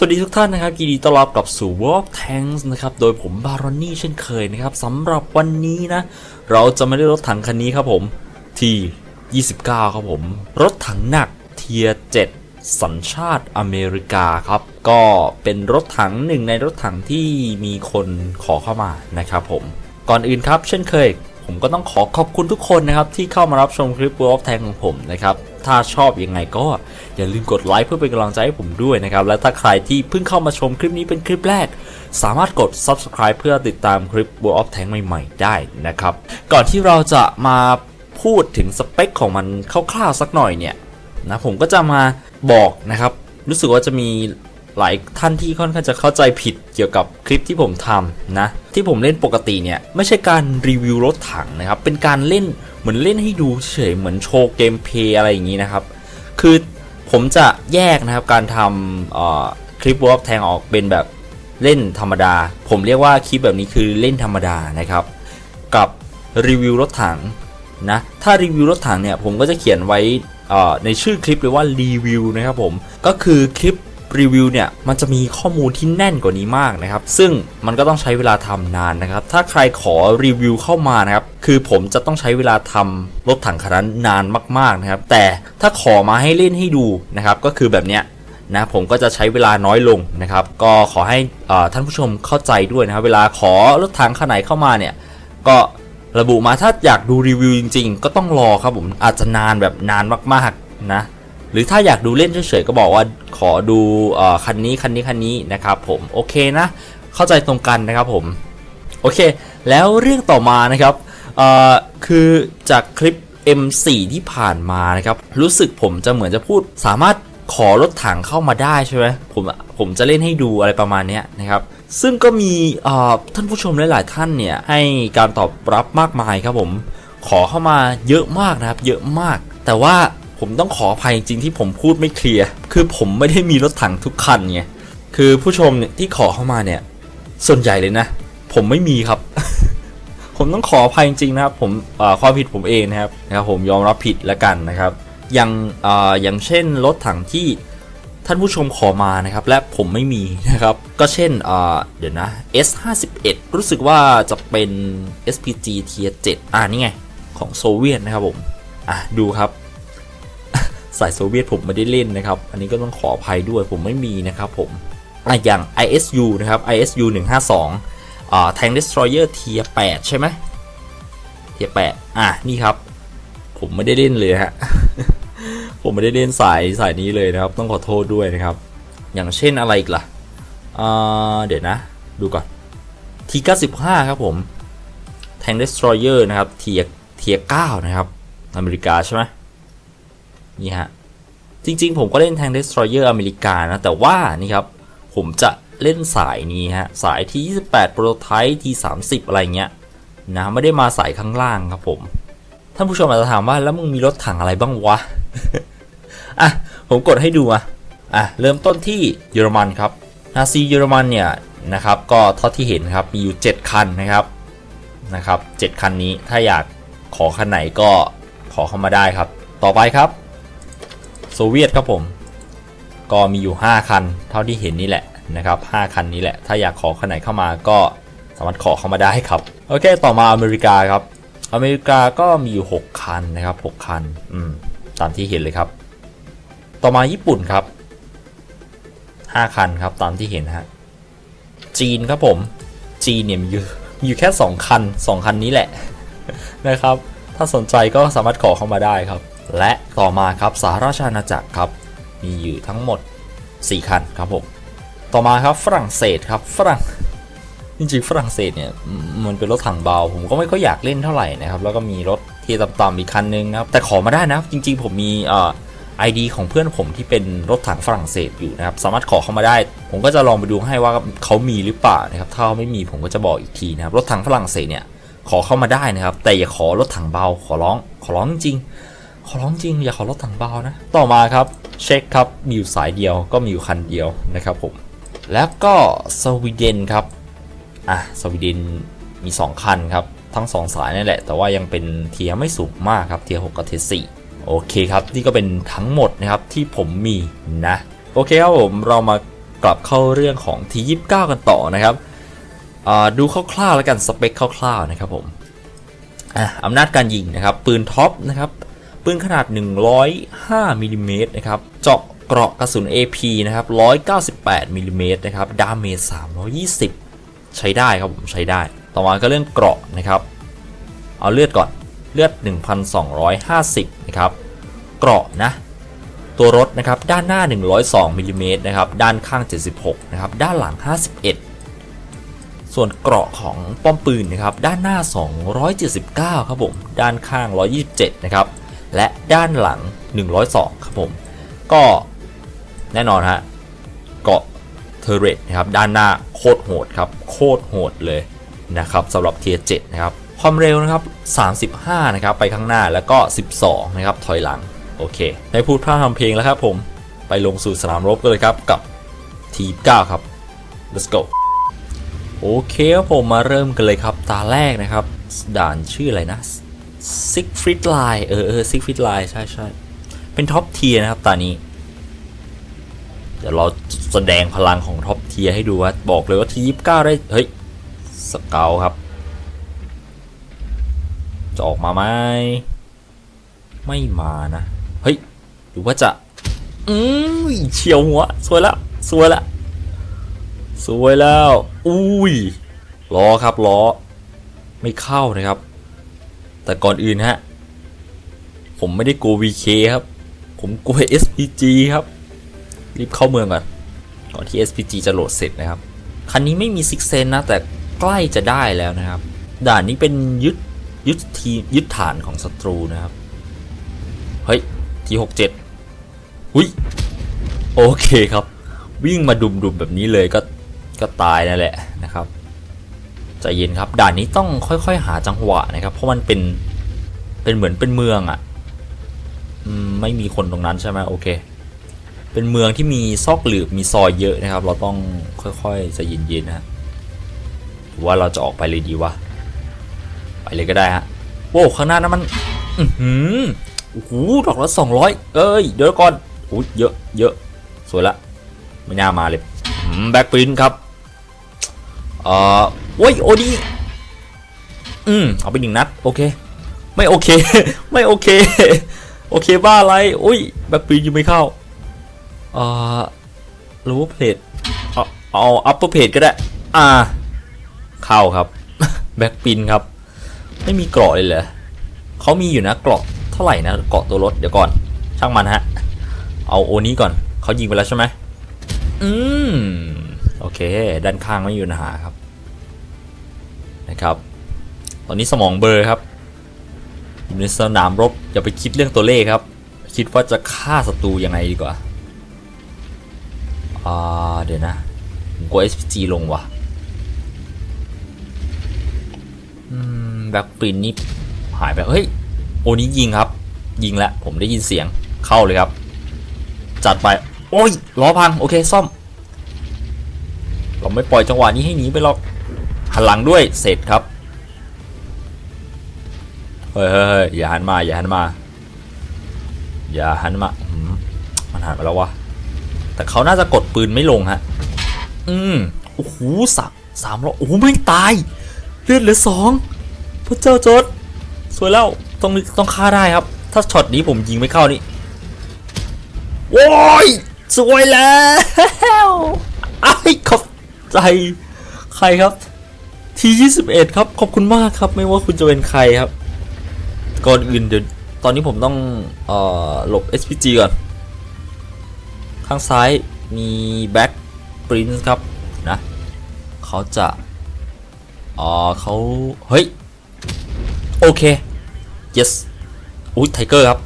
สวัสดีทุกท่านนะครับยินดีต้อนรับกลับสู่ Walk Tanks นะครับ โดยผมบารอนนี่เช่นเคยนะครับสำหรับวันนี้นะ เราจะไม่ได้รถถังคันนี้ครับผม ที่29 ครับผม รถถังหนักเทีย7สัญชาติอเมริกาครับ ก็เป็นรถถังหนึ่งในรถถังที่มีคนขอเข้ามานะครับผม ก่อนอื่นครับ เช่นเคย ผมก็ต้องขอขอบคุณทุกคนนะครับ ที่เข้ามารับชมคลิป World of Tank ของผมนะครับ ถ้าชอบยังไงก็อย่าลืมกดไลค์เพื่อเป็นกำลังใจให้ผมด้วยนะครับ และถ้าใครที่เพิ่งเข้ามาชมคลิปนี้เป็นคลิปแรก สามารถกด Subscribe เพื่อติดตามคลิป World of Tank ใหม่ๆ ได้นะครับ ก่อนที่เราจะมาพูดถึงสเปคของมันคร่าวๆสักหน่อยเนี่ยนะผมก็จะมาบอกนะครับรู้สึกว่าจะมี หลายท่านที่ค่อนข้างจะเข้าใจผิดเกี่ยวกับคลิปที่ผมทำนะ ที่ผมเล่นปกติเนี่ย ไม่ใช่การรีวิวรถถังนะครับ เป็นการเล่นเหมือนเล่นให้ดูเฉยเหมือนโชว์เกมเพลย์อะไรอย่างนี้นะครับ คือผมจะแยกนะครับการทำคลิปวอล์กแทงออกเป็นแบบเล่นธรรมดา ผมเรียกว่าคลิปแบบนี้คือเล่นธรรมดานะครับ กับรีวิวรถถังนะถ้ารีวิวรถถังเนี่ยผมก็จะเขียนไว้ในชื่อคลิปเลยว่ารีวิวนะครับผมก็คือคลิป รีวิวเนี่ยมันจะมีข้อมูลที่แน่นกว่านี้มากนะครับ ซึ่งมันก็ต้องใช้เวลาทำนานนะครับ ถ้าใครขอรีวิวเข้ามานะครับ คือผมจะต้องใช้เวลาทำรถถังคันนั้นนานมากๆนะครับ แต่ถ้าขอมาให้เล่นให้ดูนะครับ ก็คือแบบเนี้ยนะผมก็จะใช้เวลาน้อยลงนะครับ ก็ขอให้อ่อท่านผู้ชมเข้าใจด้วยนะครับ เวลาขอรถถังคันไหนเข้ามาเนี่ย ก็ระบุมาถ้าอยากดูรีวิวจริง ๆ ก็ต้องรอครับผมอาจจะนานแบบนานมากๆนะ หรือถ้าอยากดูเล่นเฉยๆก็บอกว่าขอดูอคันนี้คันนี้คันนี้นะครับผมโอเคนะ เข้าใจตรงกันนะครับผมโอเค แล้วเรื่องต่อมานะครับคือจากคลิป M4 ที่ผ่านมานะครับ รู้สึกผมจะเหมือนจะพูดสามารถขอรถถังเข้ามาได้ใช่ไหมผมผมจะเล่นให้ดูอะไรประมาณเนี้ยนะครับ ซึ่งก็มีท่านผู้ชมหลาย ๆ ท่านเนี่ย ให้การตอบรับมากมายครับผมขอเข้ามาเยอะมากนะครับ เยอะมาก แต่ว่า ผมต้องขออภัยจริงๆที่ผมพูดไม่เคลียร์ คือผมไม่ได้มีรถถังทุกคันไง คือผู้ชมเนี่ยที่ขอเข้ามาเนี่ย ส่วนใหญ่เลยนะ ผมไม่มีครับ ผมต้องขออภัยจริงๆนะครับ ผมเอ่อความผิดผมเองนะครับนะครับ ผมยอมรับผิดแล้วกันนะครับ อย่างออย่างเช่นรถถังที่ท่านผู้ชมขอมานะครับ และผมไม่มีนะครับ ก็เช่นเอ่อเดี๋ยวนะ S51 รู้สึกว่าจะเป็น SPG Tier 7อ่านี่ไง ของโซเวียตนะครับผม อะดูครับ สายโซเวียตผมไม่ได้เล่นนะครับ อันนี้ก็ต้องขออภัยด้วยผมไม่มีนะครับผมอะอย่าง ISU นะครับ ISU 152อ่า Tank Destroyer Tier 8ใช่ไหม Tier 8อะนี่ครับ ผมไม่ได้เล่นเลยฮะผมไม่ได้เล่นสายสายนี้เลยนะครับ ต้องขอโทษด้วยนะครับ อย่างเช่นอะไรอีกล่ะอ่าเดี๋ยวนะ ดูก่อน T95 ครับผม Tank Destroyer นะครับ Tier Tier 9นะครับ อเมริกาใช่ไหม นี่ฮะ จริงๆ ผมก็เล่นแทง Destroyer อเมริกานะ แต่ว่านี่ครับ ผมจะเล่นสายนี้ฮะ สายที่ 28 Prototype ที่30 อะไรเงี้ยนะ ไม่ได้มาสายข้างล่างครับผม ท่านผู้ชมอาจจะถามว่าแล้วมึงมีรถถังอะไรบ้างวะ อะ ผมกดให้ดูอะอะ เริ่มต้นที่เยอรมันครับ นาซีเยอรมันเนี่ยนะครับ ก็เท่าที่เห็นครับ มีอยู่ 7 คันนะครับ นะครับ 7 คันนี้ ถ้าอยากขอคันไหนก็ขอเข้ามาได้ครับ ต่อไปครับ โซเวียตครับผม ก็มีอยู่ 5 คัน เท่าที่เห็นนี่แหละนะครับ5คันนี้แหละ ถ้าอยากขอคันไหนเข้ามาก็สามารถขอเข้ามาได้ครับ โอเค ต่อมาอเมริกาครับ อเมริกาก็มีอยู่ 6 คันนะครับ 6 คัน อืม ตามที่เห็นเลยครับ ต่อมาญี่ปุ่นครับ 5 คันครับ ตามที่เห็นฮะ จีนครับผม จีนเนี่ยมีอยู่มีอยู่แค่ 2 คัน 2 คันนี้แหละนะครับ ถ้าสนใจก็สามารถขอเข้ามาได้ครับ และต่อมาครับสหราชอาณาจักรครับ มีอยู่ทั้งหมด 4 คันครับผมต่อมาครับฝรั่งเศสครับฝรั่งจริงๆฝรั่งเศสเนี่ยมันเป็นรถถังเบา ผมก็ไม่ค่อยอยากเล่นเท่าไหร่นะครับ แล้วก็มีรถที่ต่ำๆอีกคันนึงครับ แต่ขอมาได้นะครับจริง ๆ ผมมีเอ่อไอดีของเพื่อนผมที่เป็นรถถังฝรั่งเศสอยู่นะครับ สามารถขอเข้ามาได้ ผมก็จะลองไปดูให้ว่าเขามีหรือเปล่านะครับ ถ้าไม่มีผมก็จะบอกอีกทีนะครับ รถถังฝรั่งเศสเนี่ยขอเข้ามาได้นะครับ แต่อย่าขอรถถังเบาขอร้องขอร้องจริง ขอร้องจริงอย่าขอรถถังเบานะ ต่อมาครับเช็คครับมีอยู่สายเดียวก็มีอยู่คันเดียวนะครับผม แล้วก็สวีเดนครับอะสวีเดนมี 2 คันครับ ทั้ง 2 สายนี่แหละ แต่ว่ายังเป็นเทียไม่สูงมากครับเทียร์6กับเทียร์4โอเคครับ นี่ก็เป็นทั้งหมดนะครับที่ผมมีนะ โอเคครับผมเรามากลับเข้าเรื่องของ T29 กันต่อนะครับดูคร่าวๆแล้วกันสเปคคร่าวๆนะครับผมอะอำนาจการยิงนะครับ ปืนท็อปนะครับ ปืนขนาด 105มิลลิเมตรนะครับ เจาะเกราะกระสุน AP นะครับ198มิลลิเมตรนะครับ ดาเมจ320 ใช้ได้ครับผมใช้ได้ ต่อมาก็เรื่องเกราะนะครับ เอาเลือดก่อน เลือด 1,250 นะครับ เกราะนะ ตัวรถนะครับ ด้านหน้า 102มิลลิเมตรนะครับ ด้านข้าง 76 นะครับ ด้านหลัง 51ส่วนเกราะของป้อมปืนนะครับ ด้านหน้า 279 ครับผม ด้านข้าง 127 นะครับ และด้านหลัง 102 ครับผม ก็แน่นอนฮะเกาะเทเรตนะครับด้านหน้าโคตรโหดครับโคตรโหดเลยนะครับสำหรับเทีย7นะครับความเร็วนะครับ 35 นะครับ ไปข้างหน้าแล้วก็ 12 นะครับ ถอยหลัง โอเค ได้พูดพร่ำทำเพลงแล้วครับผม ไปลงสู่สนามรบกันเลยครับ กับทีม9ครับ let's go โอเคครับผมมาเริ่มกันเลยครับ ตาแรกนะครับ ด่านชื่ออะไรนะ ซิกฟริดไลน์เออเออซิกฟริดไลน์ใช่ใช่เป็นท็อปเทียนะครับตานี้ เดี๋ยวเราแสดงพลังของท็อปเทียให้ดูว่าบอกเลยว่าทียี่สิบเก้าได้ เฮ้ย สเกลครับ จะออกมาไหมไม่มานะ เฮ้ย หรือว่าจะ อืมเฉียวหัว สวยแล้ว สวยแล้ว สวยแล้ว อุ้ยล้อครับล้อ ไม่เข้านะครับ แต่ก่อนอื่นฮะ ผมไม่ได้โก VK ครับ ผมโก SPG ครับ รีบเข้าเมืองก่อน ก่อนที่ SPG จะโหลดเสร็จนะครับ คันนี้ไม่มีซิกเซนนะ แต่ใกล้จะได้แล้วนะครับ ด่านนี้เป็นยึดยึดทียึดฐานของศัตรูนะครับ เฮ้ย ทีหกเจ็ดหุ้ยโอเคครับ วิ่งมาดุมๆแบบนี้เลยก็ก็ตายนั่นแหละนะครับ ใจเย็นครับด่านนี้ต้องค่อยๆ หาจังหวะนะครับ เพราะมันเป็นเป็นเหมือนเป็นเมืองอะ่ะไม่มีคนตรงนั้นใช่ไหมโอเค เป็นเมืองที่มีซอกหลืบมีซอยเยอะนะครับ เราต้องค่อยๆใจเย็นๆนะฮะหรือว่าเราจะออกไปเลยดีวะไปเลยก็ได้ฮะโว้ข้างหน้านั้นมันอือหือโอ้โหดอกละสองร้อยเอ้ยเดี๋ยวก่อนโอ้ยเยอะเยอะสวยละไม่น่ามาเลยแบ็กปรินครับ เอ่อโอ้ยโอดีอืมเอาไปหนึ่งนัดโอเค ไม่โอเค ไม่โอเค โอเคบ้าอะไรโอ้ยแบ็กปรินยังไม่เข้าเอ่อรู้เพจเอาเอาอัปเปอร์เพจก็ได้ อ่า เข้าครับ แบ็กปินครับ ไม่มีเกราะเลยเหรอเขามีอยู่นะเกราะเท่าไหร่นะเกราะตัวรถเดี๋ยวก่อน ช่างมันฮะ เอาโอนี้ก่อนเขายิงไปแล้วใช่ไหมอืม โอเค ด้านข้างไม่มีปัญหาครับ นะครับ ตอนนี้สมองเบลอร์ครับอยู่ในสนามรบอย่าไปคิดเรื่องตัวเลขครับ คิดว่าจะฆ่าศัตรูยังไงดีกว่าอ่าเดี๋ยวนะผมกลัว SPG ลงว่ะอืมแบ็คปรินนี่หายไป เฮ้ย โอนี้ยิงครับ ยิงแล้วผมได้ยินเสียงเข้าเลยครับ จัดไป โอ้ยล้อพัง โอเค ซ่อม เราไม่ปล่อยจังหวะนี้ให้หนีไปหรอก หันหลังด้วยเสร็จครับเฮ้ยเฮ้ยเฮ้ยอย่าหันมา อย่าหันมา อย่าหันมาอืมมันหันมาแล้ววะ แต่เขาน่าจะกดปืนไม่ลงฮะ อืมโอ้โหสามสามร้อยโอ้โหไม่ตาย เลือดเหลือสองพระเจ้าจด สวยแล้ว ต้องต้องฆ่าได้ครับ ถ้าช็อตนี้ผมยิงไม่เข้านี่โอ้ยสวยแล้วไอ้ายขอบใจ ใครครับ ที21ครับ ขอบคุณมากครับ ไม่ว่าคุณจะเป็นใครครับ ก่อนอื่นเดี๋ยว ตอนนี้ผมต้องเอ่อหลบ SPG ก่อน ข้างซ้ายมีแบ็ k ปรินซ์ครับนะเขาจะอ๋อเขาเฮ้ย โอเค yes อุ้ยไทเกอร์ครับ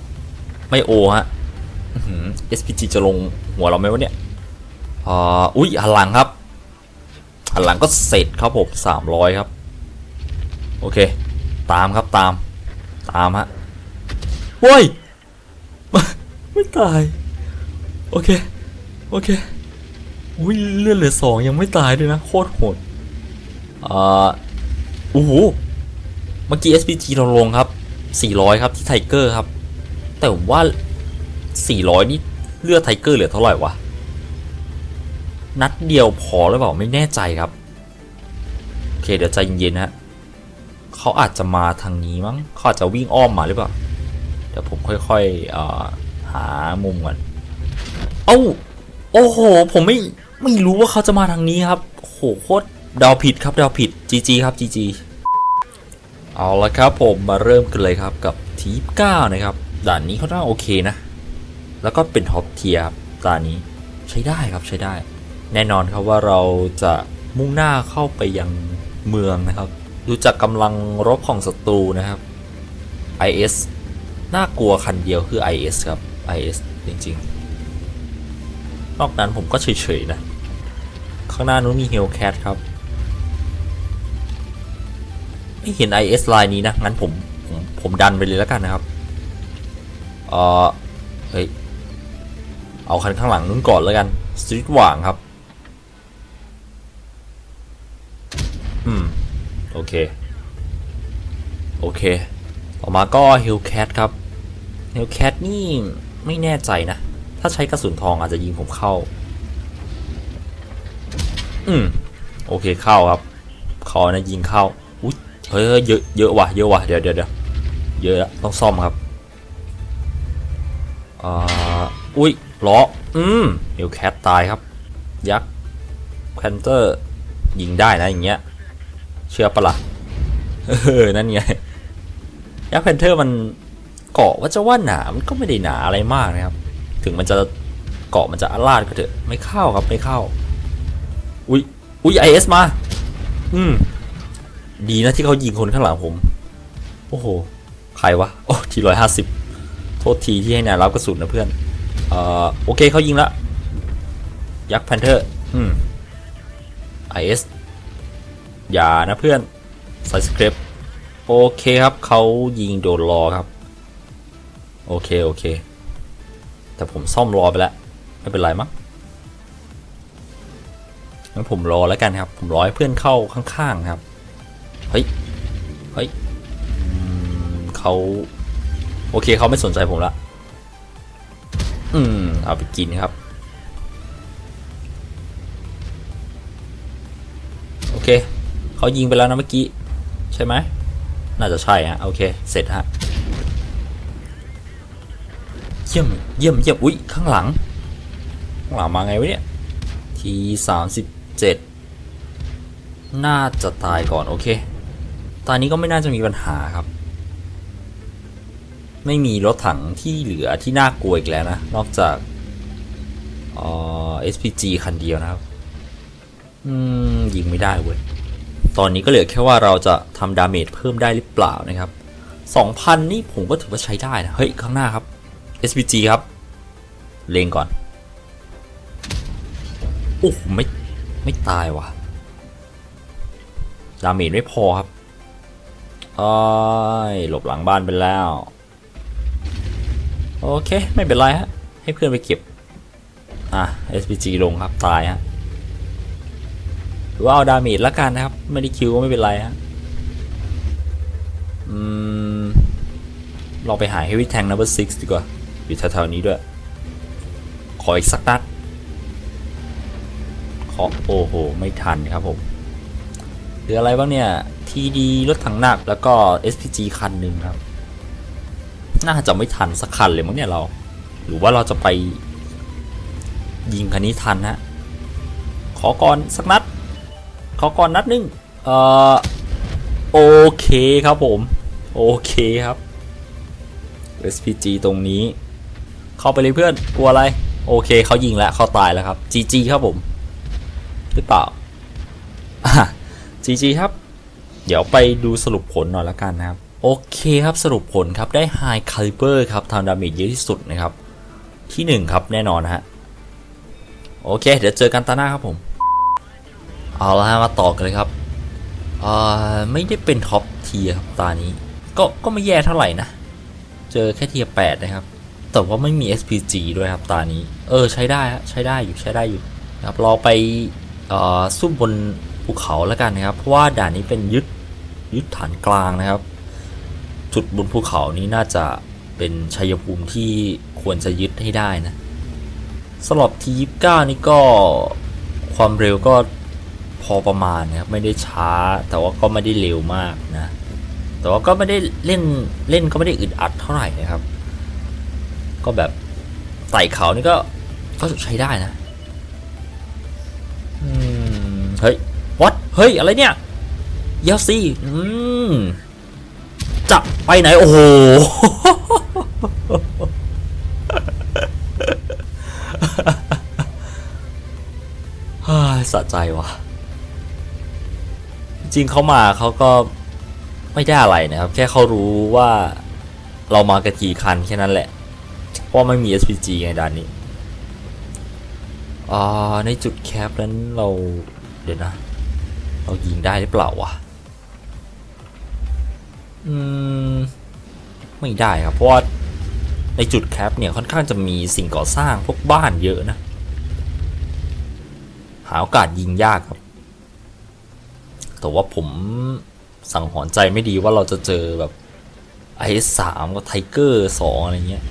ไม่โอฮะ SPG จะลงหัวเราไหมวะเนี่ยอ่าอุ้ยหันหลังครับ หันหลังก็เสร็จครับผมสามร้อยครับ โอเค ตามครับตาม ตามฮะโว้ยไม่ตาย โอเค โอเคอุ้ยเลือดเหลือสองยังไม่ตายด้วยนะ โคตรโหดอ่าโอ้โหเมื่อกี้ SPG เราลงครับ 400 ครับที่ไทเกอร์ครับ แต่ว่า 400 นี่เลือดไทเกอร์เหลือเท่าไหร่วะ นัดเดียวพอหรือเปล่าไม่แน่ใจครับ โอเคเดี๋ยวใจเย็นๆนะฮะเขาอาจจะมาทางนี้มั้งเขาอาจจะวิ่งอ้อมมาหรือเปล่าเดี๋ยวผมค่อยๆหามุมก่อนเอ้าโอ้โห ผมไม่ไม่รู้ว่าเขาจะมาทางนี้ครับโหโคตรเดาผิดครับเดาผิด GG ครับ GG เอาละครับผมมาเริ่มกันเลยครับกับทีป9นะครับด่านนี้เขาน่าโอเคนะ แล้วก็เป็นท็อปเทียร์ครับด่านนี้ใช้ได้ครับใช้ได้ แน่นอนครับว่าเราจะมุ่งหน้าเข้าไปยังเมืองนะครับ ดูจากกำลังรบของศัตรูนะครับ IS น่ากลัวคันเดียวคือ IS ครับ IS จริงๆ นอกนั้นผมก็เฉยๆนะ ข้างหน้านู้นมี Hellcat ครับ ไม่เห็น IS ลายนี้นะ งั้นผมผมผมดันไปเลยแล้วกันนะครับ เออเฮ้ย เอาคันข้างหลังนู้นก่อนแล้วกันสตรีทหว่างครับ อืม โอเค โอเค ต่อมาก็ Hellcat ครับ Hellcat นี่ไม่แน่ใจนะ ถ้าใช้กระสุนทองอาจจะยิงผมเข้า อืม โอเคเข้าครับเขานะยิงเข้าอุ้ยเฮ้ยเยอะเยอะว่ะเยอะว่ะเดี๋ยวเดี๋ยวเดี๋ยวเยอะต้องซ่อมครับอ่าอุ้ยล้ออืมเฮลแคทตายครับ ยักษ์แคนเตอร์ยิงได้นะอย่างเงี้ย เชื่อปะละ่ะเออ นั่นไงยักษ์แพนเทอร์มันเกาะว่าจะว่าหนา มันก็ไม่ได้หนาอะไรมากนะครับ ถึงมันจะเกาะมันจะอาลาดก็เถอะ ไม่เข้าครับ ไม่เข้า อุ้ยอุ้ยไอเอสมา อืม ดีนะที่เขายิงคนข้างหลังผม โอ้โห ใครวะ โอ้ทีร้อยห้าสิบโทษทีที่ให้นายรับกระสุนนะเพื่อน เอ่อ โอเคเขายิงละ ยักษ์แพนเทอร์ อืม IS อส อย่านะเพื่อนใส่สคริปต์โอเคครับเขายิงโดนรอครับ โอเค โอเค แต่ผมซ่อมรอไปแล้ว ไม่เป็นไรมั้งงั้นผมรอแล้วกันครับ ผมรอให้เพื่อนเข้าข้างๆครับ เฮ้ย เฮ้ยเขาโอเคเขาไม่สนใจผมละ อืม เอาไปกินครับ โอเค เขายิงไปแล้วนะเมื่อกี้ ใช่ไหม น่าจะใช่ฮะ โอเค เสร็จฮะ เยี่ยม เยี่ยมเยี่ยมอุ๊ยข้างหลัง ข้างหลังมาไงวะเนี่ย ทีสามสิบเจ็ดน่าจะตายก่อน โอเค ตอนนี้ก็ไม่น่าจะมีปัญหาครับ ไม่มีรถถังที่เหลือที่น่ากลัวอีกแล้วนะ นอกจากเอ่อ SPG คันเดียวนะครับ อืม ยิงไม่ได้เว้ย ตอนนี้ก็เหลือแค่ว่าเราจะทำดาเมจเพิ่มได้หรือเปล่านะครับ 2,000 นี่ผมก็ถือว่าใช้ได้นะ เฮ้ย ข้างหน้าครับ SPG ครับ เลงก่อน โอ้ไม่ ไม่ตายว่ะ ดาเมจไม่พอครับอ้ยหลบหลังบ้านไปแล้ว โอเค ไม่เป็นไรฮะ ให้เพื่อนไปเก็บ อะ SPG ลงครับ ตายฮะ หรือว่าเอาดาเมจละกันนะครับ ไม่ได้คิวก็ไม่เป็นไรฮะอืมลองไปหา Heavy Tank Number 6ดีกว่าอยู่แถวๆนี้ด้วย ขออีกสักนัดขอโอ้โห ไม่ทันครับผมเหลืออะไรบ้างเนี่ย TD รถถังหนักแล้วก็ SPG คันหนึ่งครับ น่าจะไม่ทันสักคันเลยมั้งเนี่ยเรา หรือว่าเราจะไปยิงคันนี้ทันฮะขอก่อนสักนัด ขอก่อนนัดหนึงเอ่อโอเคครับผม โอเคครับ SPG ตรงนี้ เข้าไปเลยเพื่อนกลัวอะไร โอเคเขายิงแล้วเขาตายแล้วครับ GG ครับผม หรือเปล่า GG ครับ เดี๋ยวไปดูสรุปผลหน่อยละกันนะครับ โอเคครับสรุปผลครับได้ High Caliber ครับทำดาเมจเยอะที่สุดนะครับ ที่ 1 ครับแน่นอนนะฮะโอเค เดี๋ยวเจอกันตาหน้าครับผม เอาละฮะมาต่อกันเลยครับอ่าไม่ได้เป็นท็อปเทียร์ครับตานี้ ก็ก็ไม่แย่เท่าไหร่นะ เจอแค่เทียร์8นะครับ แต่ว่าไม่มี SPG ด้วยครับตานี้ เออใช้ได้ใช้ได้อยู่ใช้ได้อยู่ครับเราไปเอ่อซุ่มบนภูเขาแล้วกันนะครับ เพราะว่าด่านนี้เป็นยึดยึดฐานกลางนะครับ จุดบนภูเขานี้น่าจะเป็นชัยภูมิที่ควรจะยึดให้ได้นะสำหรับทียี่สิบเก้านี่ก็ความเร็วก็ พอประมาณนะครับไม่ได้ช้า แต่ว่าก็ไม่ได้เร็วมากนะ แต่ว่าก็ไม่ได้เล่นเล่นก็ไม่ได้อึดอัดเท่าไหร่นะครับ ก็แบบไต่เขานี่ก็ก็ใช้ได้นะอืมเฮ้ยวัดเฮ้ย อะไรเนี่ยเยลซี่อืมจะไปไหน โอ้โหเฮ้ยสะใจว่ะจ ริงเขามาเขาก็ไม่ได้อะไรนะครับ แค่เขารู้ว่าเรามากระกี่คันแค่นั้นแหละ เพราะไม่มี SPG ไงด่านนี้อ่าในจุดแคปนั้นเราเดี๋ยวนะ เรายิงได้หรือเปล่าวะ อืม ไม่ได้ครับ เพราะว่าในจุดแคปเนี่ยค่อนข้างจะมีสิ่งก่อสร้างพวกบ้านเยอะนะ หาโอกาสยิงยากครับ แต่ว่าผมสังหรณ์ใจไม่ดีว่าเราจะเจอแบบไอสามกับไทเกอร์สองอะไรเงี้ย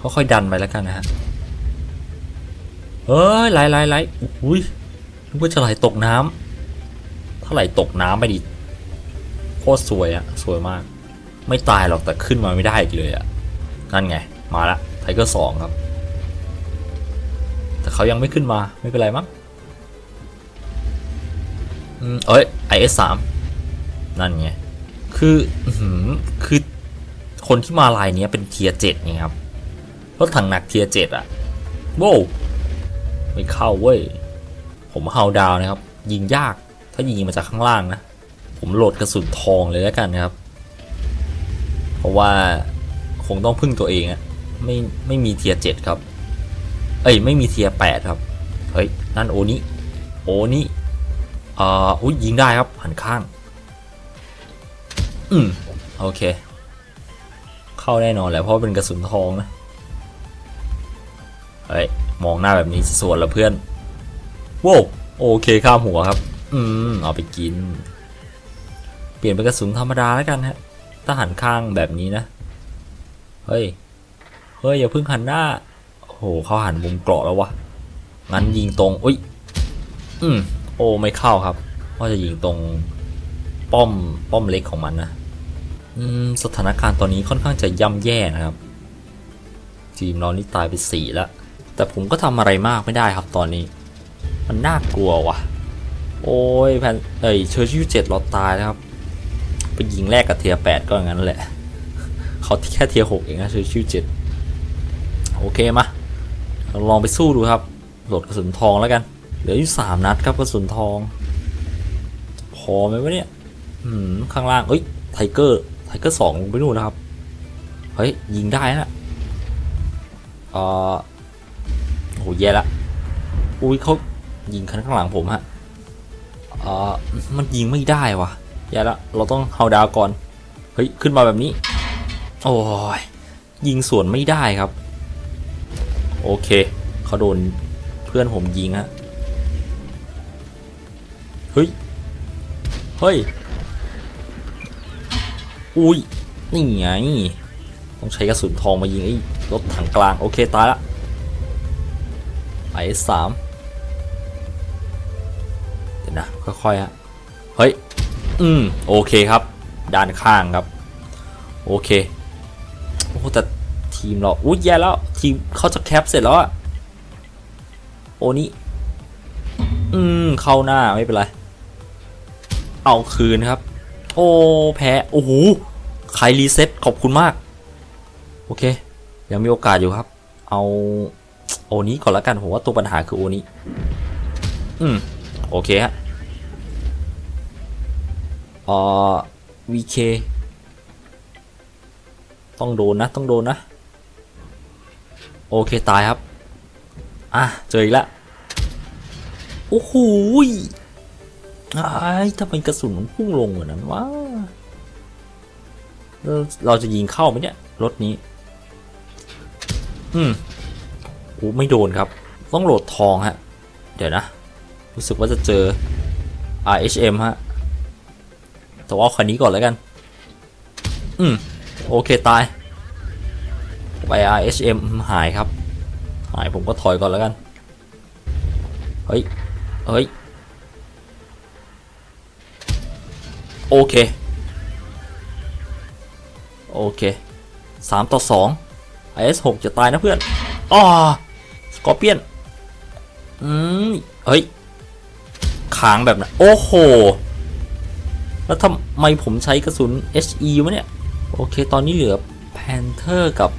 ค่อยๆดันไปแล้วกันนะฮะเฮ้ยไหลไหลไหลอุ้ยนึกว่าจะไหลตกน้ำถ้าไหลตกน้ำไปดิโคตรสวยอะสวยมาก ไม่ตายหรอกแต่ขึ้นมาไม่ได้อีกเลยอะนั่นไง มาละไทเกอร์สองครับ แต่เขายังไม่ขึ้นมาไม่เป็นไรมั้ง เอ้ย IS สามนั่นไง คือคือคนที่มาลายเนี้ยเป็นเทียเจ็ดไงครับ รถถังหนักเทียเจ็ดอะโว้ไม่เข้าเว้ย ผมเฮาดาวนะครับ ยิงยาก ถ้ายิงมาจากข้างล่างนะ ผมโหลดกระสุนทองเลยแล้วกันนะครับ เพราะว่าคงต้องพึ่งตัวเองอะไม่ไม่มีเทียเจ็ดครับ เอ้ยไม่มีเทียแปดครับ เฮ้ย นั่นโอนี้โอนี้ อ่าอุ้ยยิงได้ครับหันข้าง อืมโอเค เข้าแน่นอนแหละเพราะเป็นกระสุนทองนะเฮ้ยมองหน้าแบบนี้จะสวนล้วเพื่อนโว้โอเคข้ามหัวครับ อืมเอาไปกิน เปลี่ยนเป็นกระสุนธรรมดาแล้วกันฮะถ้าหันข้างแบบนี้นะ เฮ้ย เฮ้ยอย่าเพิ่งหันหน้า โอ้โหเขาหันมุมเกราะแล้ววะ งั้นยิงตรง อุ้ย อืม โอ้ไม่เข้าครับว่าจะยิงตรงป้อมป้อมเล็กของมันนะสถานการณ์ตอนนี้ค่อนข้างจะย่ำแย่นะครับ ทีมเรานี่ตายไปสี่แล้ว แต่ผมก็ทำอะไรมากไม่ได้ครับตอนนี้ มันน่ากลัวว่ะ โอ้ยแพนเอ้ยเชอร์ชิวเจ็ดเราตายแล้วครับ ไปยิงแรกกับเทียแปดก็อย่างนั้นแหละ เขาแค่เทียหกเองนะเชอร์ชิวเจ็ดโอเคมาลองไปสู้ดูครับโหลดกระสุนทองแล้วกัน ลืออยู่สามนัดครับกระสุนทอง พอไหมวะเนี่ยอืมข้างล่างเอ้ยไทเกอร์ไทเกอร์สองลงไปนู่นนะครับ เฮ้ย ยิงได้นะเออโหแย่ละ อุ้ยเขายิงคันข้างหลังผมฮะเออมันยิงไม่ได้วะแย่ละ เราต้องเฮาดาวก่อน เฮ้ย ขึ้นมาแบบนี้ โอ้ย ยิงสวนไม่ได้ครับ โอเคเขาโดนเพื่อนผมยิงฮะ เฮ้ย เฮ้ย อุ้ย นี่ไง ต้องใช้กระสุนทองมายิงไอ้รถถังกลาง โอเค ตายละไอสามเดี๋ยวนะ ค่อยๆฮะ เฮ้ย อืม โอเคครับ ด้านข้างครับ โอเค โอ้แต่ทีมเรา อุ้ยแย่แล้ว ทีมเขาจะแคปเสร็จแล้วอะโอนี่อืม เข้าหน้าไม่เป็นไร เอาคืนครับ โอ้แพ้โอ้โหใครรีเซ็ตขอบคุณมาก โอเค ยังมีโอกาสอยู่ครับ เอาโอนี้ก่อนละกันผมว่าตัวปัญหาคือโอนี้ อืม โอเคฮะเอ่อ VK ต้องโดนนะ ต้องโดนนะ โอเคตายครับ อะ เจออีกแล้วโอ้โห ไอ้ายทำไมกระสุนมันพุ่งลงเหมือนนั้นวะเราจะยิงเข้าไหมเนี่ยรถนี้ อืมโอ้ไม่โดนครับ ต้องโหลดทองฮะ เดี๋ยวนะ รู้สึกว่าจะเจอ RHM ฮะ แต่ว่าเอาคันนี้ก่อนแล้วกัน อืม โอเคตาย ไป RHM หายครับ หายผมก็ถอยก่อนแล้วกัน เฮ้ย เฮ้ย โอเค โอเคสามต่อสอง IS หกจะตายนะเพื่อนอ๋อสกอร์เปียน อืม เฮ้ยค้างแบบนั้นโอ้โห แล้วทำไมผมใช้กระสุน HE วะเนี่ย โอเค ตอนนี้เหลือ Panther กับ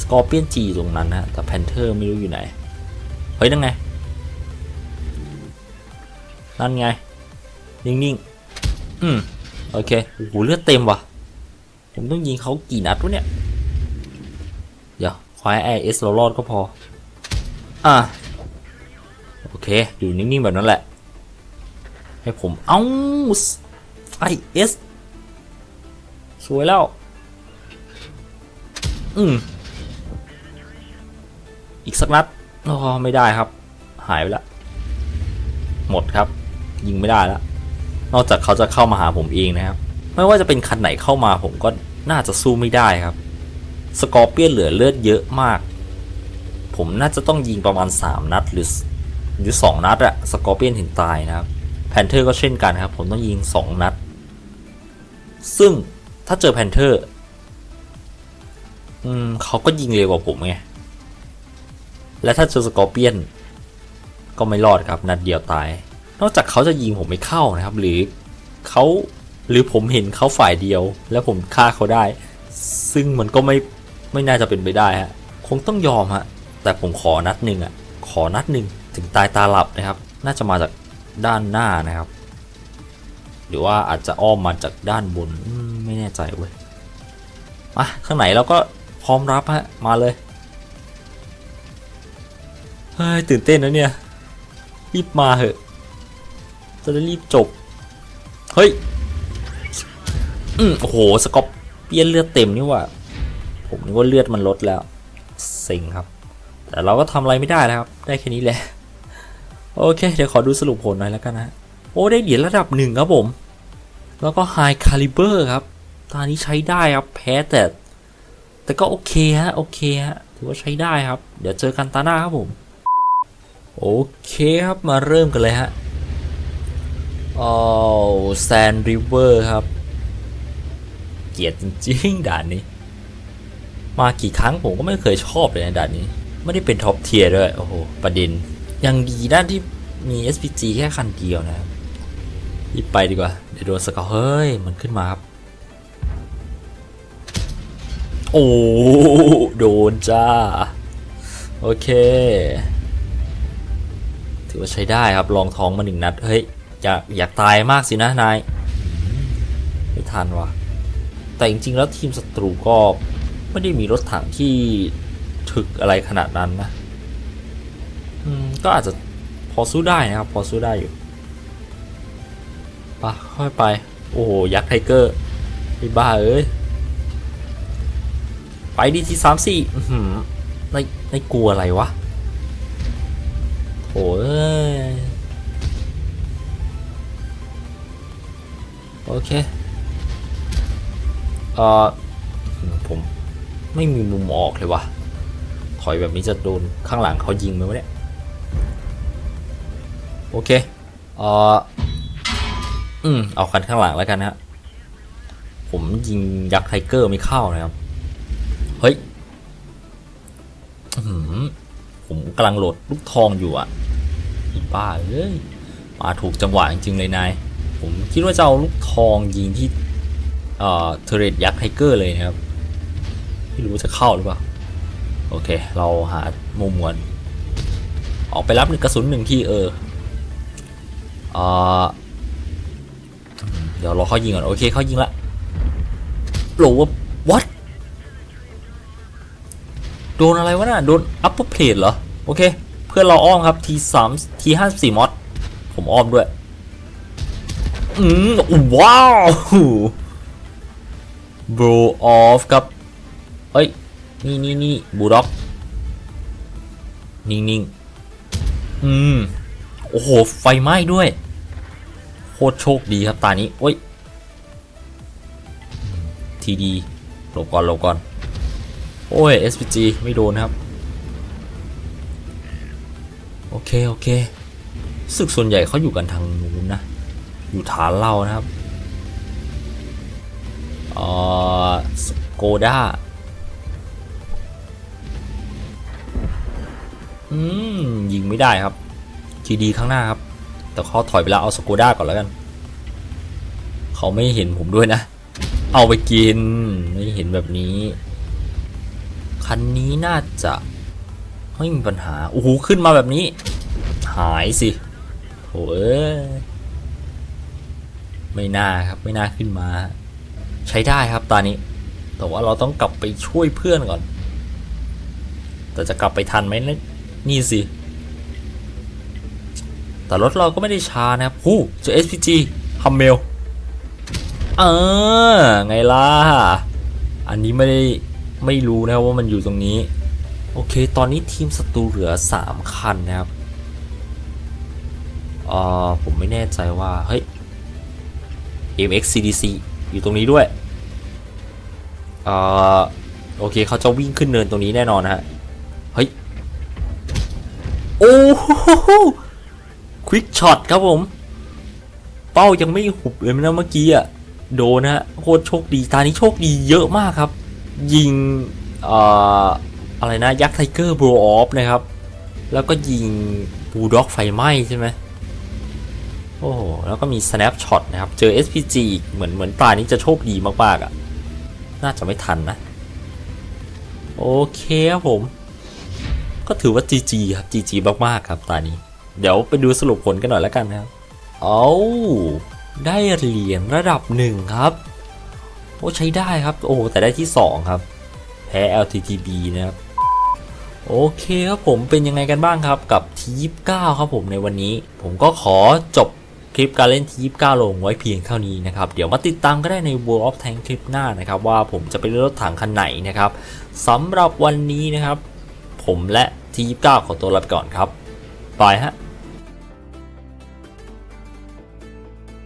Scorpion G ตรงนั้นนะ แต่ Panther ไม่รู้อยู่ไหน เฮ้ย นั่นไง นั่นไง นิ่ง ๆ อืม โอเคโอ้โหเลือดเต็มว่ะ ผมต้องยิงเขากี่นัดวะเนี่ย เดี๋ยวคว้าไอเอสเรารอดก็พอ อะ โอเค อยู่นิ่ง ๆ แบบนั้นแหละ ให้ผม เอ้าไอเอสสวยแล้ว อืม อีกสักนัดอ๋อไม่ได้ครับ หายไปแล้ว หมดครับ ยิงไม่ได้แล้ว นอกจากเขาจะเข้ามาหาผมเองนะครับ ไม่ว่าจะเป็นคันไหนเข้ามาผมก็น่าจะสู้ไม่ได้ครับ สกอร์เปียนเหลือเลือดเยอะมาก ผมน่าจะต้องยิงประมาณ 3 นัดหรือหรือ 2 นัดอะสกอร์เปียนถึงตายนะครับ แพนเทอร์ก็เช่นกันครับ ผมต้องยิง 2 นัด ซึ่งถ้าเจอแพนเทอร์อืมเขาก็ยิงเร็วกว่าผมไง และถ้าเจอสกอร์เปียน ก็ไม่รอดครับ นัดเดียวตาย นอกจากเขาจะยิงผมไม่เข้านะครับ หรือเขาหรือผมเห็นเขาฝ่ายเดียว แล้วผมฆ่าเขาได้ ซึ่งมันก็ไม่ไม่น่าจะเป็นไปได้ฮะคงต้องยอมฮะแต่ผมขอนัดหนึ่งอะขอนัดหนึ่งถึงตายตาหลับนะครับ น่าจะมาจากด้านหน้านะครับ หรือว่าอาจจะอ้อมมาจากด้านบนไม่แน่ใจเว้ยมาข้างไหนเราก็พร้อมรับฮะมาเลยเฮ้ยตื่นเต้นนะเนี่ยรีบมาเหอะ จะได้รีบจบ เฮ้ย อืมโอ้โห สกอปเปียนเลือดเต็มนี่ว่า ผมนึกว่าเลือดมันลดแล้ว เซ็งครับ แต่เราก็ทำอะไรไม่ได้แล้วครับ ได้แค่นี้แหละ โอเค เดี๋ยวขอดูสรุปผลหน่อยแล้วกันนะ โอ้ ได้เหรียญระดับหนึ่งครับผม แล้วก็ High Caliber ครับ ตานี้ใช้ได้ครับ แพ้แต่ แต่ก็โอเคฮะ โอเคฮะ ถือว่าใช้ได้ครับ เดี๋ยวเจอกันตาหน้าครับผม โอเคครับ มาเริ่มกันเลยฮะ อ๋อแซนริเวอร์ครับ เกลียดจริงๆด่านนี้ มากี่ครั้งผมก็ไม่เคยชอบเลยนะด่านนี้ ไม่ได้เป็นท็อปเทียร์ด้วย โอ้โห ประเด็น ยังดีด้านที่มี SPG แค่คันเดียวนะรีบไปดีกว่า เดี๋ยวโดนสกอเฮ้ย มันขึ้นมาครับ โอ้ โดนจ้า โอเค ถือว่าใช้ได้ครับ ลองท้องมาหนึ่งนัด เฮ้ย อยากอยากตายมากสินะนายไม่ทันวะแต่จริงๆแล้วทีมศัตรูก็ไม่ได้มีรถถังที่ถึกอะไรขนาดนั้นนะอืมก็อาจจะพอสู้ได้นะครับ พอสู้ได้อยู่ปะค่อยไป โอ้โห ยักษ์ไทเกอร์ไอ้บ้าเอ้ย ไปดีทีสามสี่ในในกลัวอะไรวะโอ้ย โอเคเอ่อผมไม่มีมุมออกเลยวะถอยแบบนี้จะโดนข้างหลังเขายิงไหมวะเนี่ย โอเคเอ่ออืมเอาคันข้างหลังแล้วกันนะฮะผมยิงยักษ์ไทเกอร์ไม่เข้านะครับ เฮ้ยหือผมกำลังโหลดลูกทองอยู่อะบ้าเอ้ยมาถูกจังหวะจริงๆเลยนาย ผมคิดว่าจะเอาลูกทองยิงที่เอ่อเทเรตยักษ์ไทเกอร์เลยนะครับไม่รู้ว่าจะเข้าหรือเปล่า โอเค เราหามุมมวน ออกไปรับหนึ่งกระสุนหนึ่งที่เออเออเดี๋ยวรอเขายิงก่อน โอเคเขายิงละโหลว่า what โดนอะไรวะน่ะ โดน upper plate เหรอ โอเค เพื่อนเราอ้อมครับ T 3 T 5 4มอดผมอ้อมด้วย อืมว้าว bro off ครับ เฮ้ย นี่นี่นี่บูด็อก นิ่งนิ่งอืม โอ้โห ไฟไหม้ด้วย โคตรโชคดีครับตานี้โอ้ย ทีดีหลบก่อนหลบก่อน โอ้ย SPG ไม่โดนครับ โอเค โอเคสึกส่วนใหญ่เขาอยู่กันทางน อยู่ฐานเรานะครับเอ่อสโกด้าอืมยิงไม่ได้ครับทีดีข้างหน้าครับ แต่เขาถอยไปแล้วเอาสโกด้าก่อนแล้วกัน เขาไม่เห็นผมด้วยนะ เอาไปกิน ไม่เห็นแบบนี้ คันนี้น่าจะไม่มีปัญหา โอ้โห ขึ้นมาแบบนี้ หายสิโอ้ย ไม่น่าครับไม่น่าขึ้นมา ใช้ได้ครับตอนนี้ แต่ว่าเราต้องกลับไปช่วยเพื่อนก่อน แต่จะกลับไปทันไหมนะนี่สิ แต่รถเราก็ไม่ได้ช้านะครับหู้เจอ SPG ฮัมเมลเออไงล่ะ อันนี้ไม่ได้ไม่รู้นะว่ามันอยู่ตรงนี้ โอเค ตอนนี้ทีมศัตรูเหลือ 3 คันนะครับเอ่อผมไม่แน่ใจว่า เฮ้ย MX CDC อยู่ตรงนี้ด้วยเอ่อโอเคเขาจะวิ่งขึ้นเนินตรงนี้แน่นอนนะฮะ เฮ้ย โอ้โหควิกช็อตครับผม เป้ายังไม่หุบเลยนะเมื่อกี้อะโดนฮะโคตรโชคดี ตานี้โชคดีเยอะมากครับ ยิงเอ่ออะไรนะ ยักษ์ไทเกอร์บรออฟนะครับ แล้วก็ยิงบูลด็อกไฟไหม้ใช่ไหม โอ้โห แล้วก็มี snap shot นะครับ เจอ SPG อีกเหมือนเหมือนตานี้จะโชคดีมากๆอะ น่าจะไม่ทันนะ โอเคครับผม ก็ถือว่า GG ครับ GG มากๆครับตานี้ เดี๋ยวไปดูสรุปผลกันหน่อยแล้วกันนะครับ เอาได้เหรียญระดับหนึ่งครับ โอ้ใช้ได้ครับ โอ้แต่ได้ที่2ครับ แพ้ LTTB นะครับโอเคครับผมเป็นยังไงกันบ้างครับกับทียี่9ครับผมในวันนี้ ผมก็ขอจบ คลิปการเล่นทียี่9ลงไว้เพียงเท่านี้นะครับ เดี๋ยวมาติดตามก็ได้ใน World of Tank คลิปหน้านะครับ ว่าผมจะไปเลือกรถถังคันไหนนะครับสำหรับวันนี้นะครับ ผมและทียี่9ขอตัวลาไปก่อนครับบายฮะ